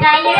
calle.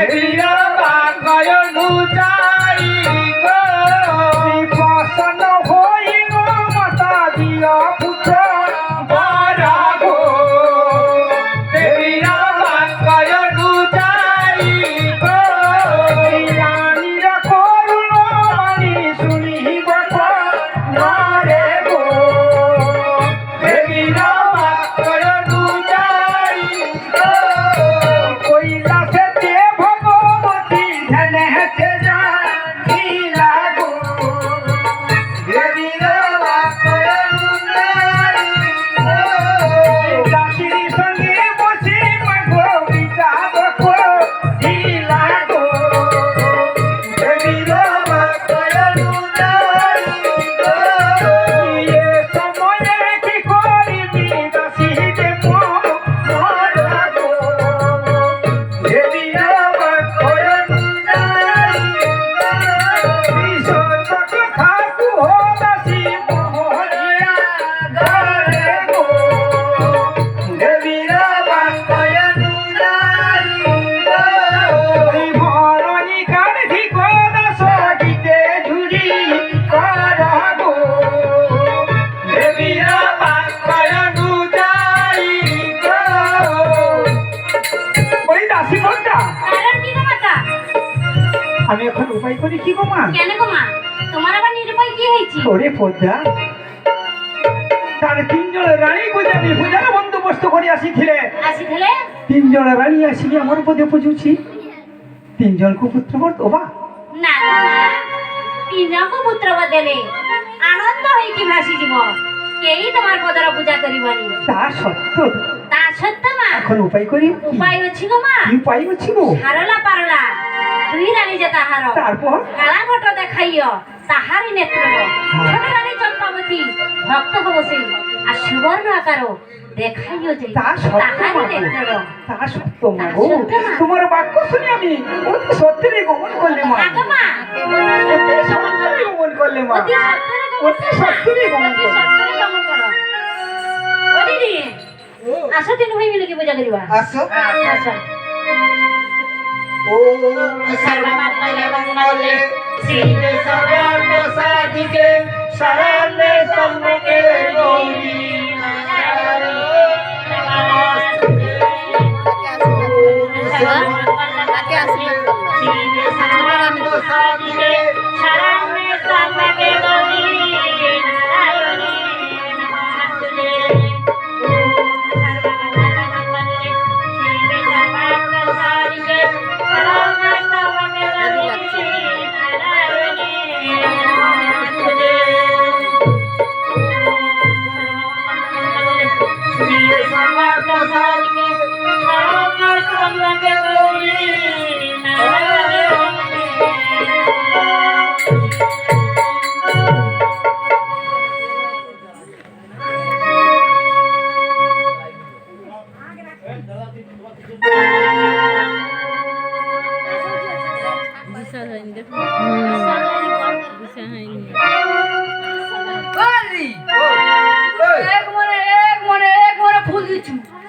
ওই করে কি গো মা? কেন গো মা? তোমার আবার নিরুপায় কি হয়েছে? ওরে পদ্মা তার তিনজন রানী বুঝাবি বুঝার বন্দোবস্ত করে আসিছিলে। আসিছিলে? তিনজন রানী আসি আমার পদে পুজুছি তিনজন কুপুত্রবর ওবা না তিনজন কুপুত্রবর দেলে আনন্দ হই কি ভাসি জীব কেই তোমার পদর পূজা করিবনি তা সত্য। তা সত্য মা। এখন উপায় করি? উপায় অছি গো মা। উপায় অছি গো? হারলা পারলা। তাহার। তারপর? কালা ঘট দেখাইও তাহারি নেত্র। ছোট রানী চম্পাবতী ভক্ত হব সেই আর সুবর্ণ আকার দেখাইও যে তা সত্য। নেত্র। তা সত্য মা গো। তোমার বাক্য শুনে আমি। অতি সত্যি গমন করলে মা। মা। গমন করলে মা। অতি সত্যরে অতি সত্যি গমন অতি করলে সত্যরে গমন করো। ও দিদি আসো তিন ভাই মিলে কি পূজা করিবা? আসো। আসো ওম সর্বমঙ্গলে মঙ্গলে শিবে সর্বার্থ সাধিকে শরণ্যে সম্মুখে গৌরী নমস্তুতে। তাকে सर्व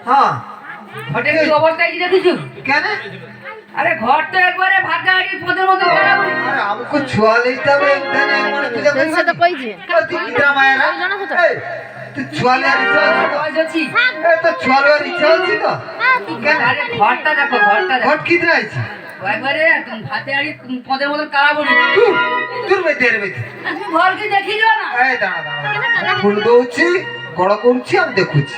হ্যাঁ। কেন? আরে ঘর তো একবারে ভাগা হাড়ি পদের মতো করা বলি আরে আমাকে ছুয়া লইতে হবে এখানে মানে পূজা করবি সে তো কইছে ও তুই কিরা মায়েরা এই, তুই ছুয়া লিয়ার ইচ্ছা হচ্ছে তো? বয়স আছি এই তো ছুয়া লিয়ার ইচ্ছা হচ্ছে তো? কেন? আরে ঘরটা দেখো ঘরটা দেখো। ঘট কিতনা আছে একবারে ভাতে হাড়ি পদের মতো কারা বলি। তুই তোর বেতে এর তুমি ঘর কি দেখি না? এই দাঁড়া দাঁড়া ফুল দৌছি গড় করছি আরে দেখুছি।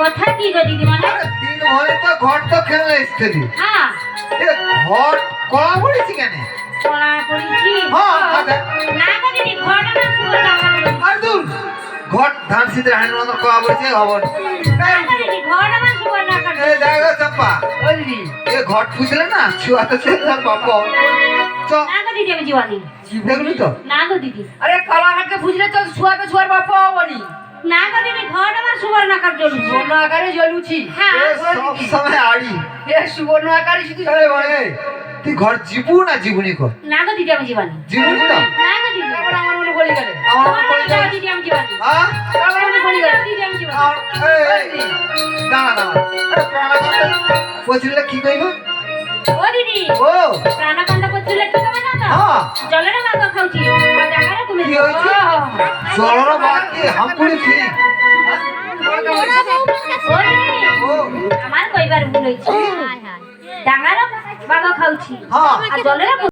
কথা কি গো দিদি আরে তিন ভনি তো ঘট তো খেললে এসেছিলি হ্যাঁ। এ ঘট কলা পড়েছি কেন? পড়া পড়েছি? হ্যাঁ আচ্ছা না গো দিদি ঘরটা না শুয়ে টাকা আর দূর ঘট ধান সিদ্ধ হাঁড়ির মতো কলা পড়েছে হবন। না গো দিদি ঘরটা না শুয়ে না কাটে এই দেখো চম্পা। ও দিদি এ ঘট পুষলে না ছুয়াতে ছেলে চ না গো দিদি আমি জীবানি দেখলি তো? না গো দিদি। আরে কালাঘাটকে বুঝলে তো ছুয়া তো ছুয়ার বাপু হবনি না। গো দিদি না শুয়ে না কাট জলু সুবর্ণ আকারে জ্বলুছি হ্যাঁ সব সময় আড়ি। এ সুবর্ণ আকারে শুধু বলে তুই ঘর জীবু না জীবনি কর? না গো দিদি আমি জীবানি জীবনি তো? না গো দিদি। তারপরে আমার মনে বলি গেলে আমার আমার কই দিদি আমি জীবানি হ্যাঁ? তারপরে মনে বলি গেলে দিদি আমি জীবানি এই, দাঁড়া দাঁড়া। আরে প্রাণাকান্ত বলছিলে কি কইব? ও দিদি ও। প্রাণাকান্ত করছিল কি কবে না হ্যাঁ। জলের মাগো খাউছি আর জায়গাটা কমে কি হয়েছে? ভাগ কি? হামপুড়ি কি আমার কইবার ভুল হইছে হায় হায়। ডাঙার মাগো খাউছি হ্যাঁ। আর জলের